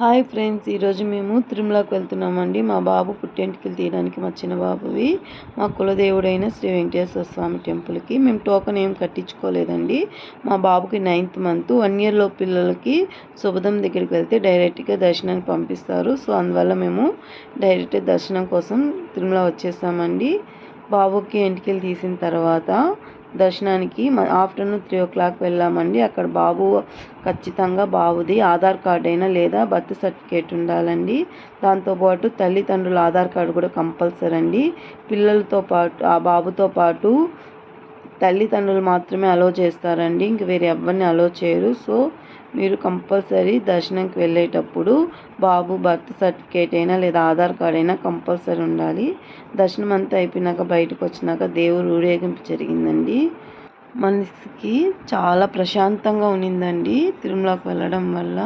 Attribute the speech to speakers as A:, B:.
A: Hi friends ఈరోజు మేము తిరుమలకి వెళ్తున్నామండి. మా బాబు పుట్టెంటికలు తీయడానికి మా చిన్న బాబువి. మా కులదేవుడైన శ్రీ వెంకటేశ్వర స్వామి టెంపుల్కి. మేము టోకెన్ ఏం కట్టించుకోలేదండి. మా బాబుకి నైన్త్ మంత్. వన్ ఇయర్లో పిల్లలకి శుభదం దగ్గరికి వెళ్తే డైరెక్ట్గా దర్శనానికి పంపిస్తారు. సో అందువల్ల మేము డైరెక్ట్ దర్శనం కోసం తిరుమల వచ్చేసామండి. బాబుకి ఎంటికలు తీసిన తర్వాత దర్శనానికి ఆఫ్టర్నూన్ త్రీ ఓ క్లాక్ వెళ్ళామండి. అక్కడ బాబు ఖచ్చితంగా బాబుది ఆధార్ కార్డ్ అయినా లేదా బర్త్ సర్టిఫికేట్ ఉండాలండి. దాంతోపాటు తల్లిదండ్రుల ఆధార్ కార్డు కూడా కంపల్సరీ అండి. పిల్లలతో పాటు ఆ బాబుతో పాటు తల్లిదండ్రులు మాత్రమే అలో చేస్తారండి. ఇంక వేరే ఎవరిని అలో చేయరు. సో మీరు కంపల్సరీ దర్శనంకి వెళ్ళేటప్పుడు బాబు బర్త్ సర్టిఫికేట్ అయినా లేదా ఆధార్ కార్డ్ అయినా కంపల్సరీ ఉండాలి. దర్శనం అంతా అయిపోయినాక బయటకు వచ్చినాక దేవుడు ఊరేగింపు జరిగిందండి. మనసుకి చాలా ప్రశాంతంగా ఉన్నిందండి. తిరుమలకి వెళ్ళడం వల్ల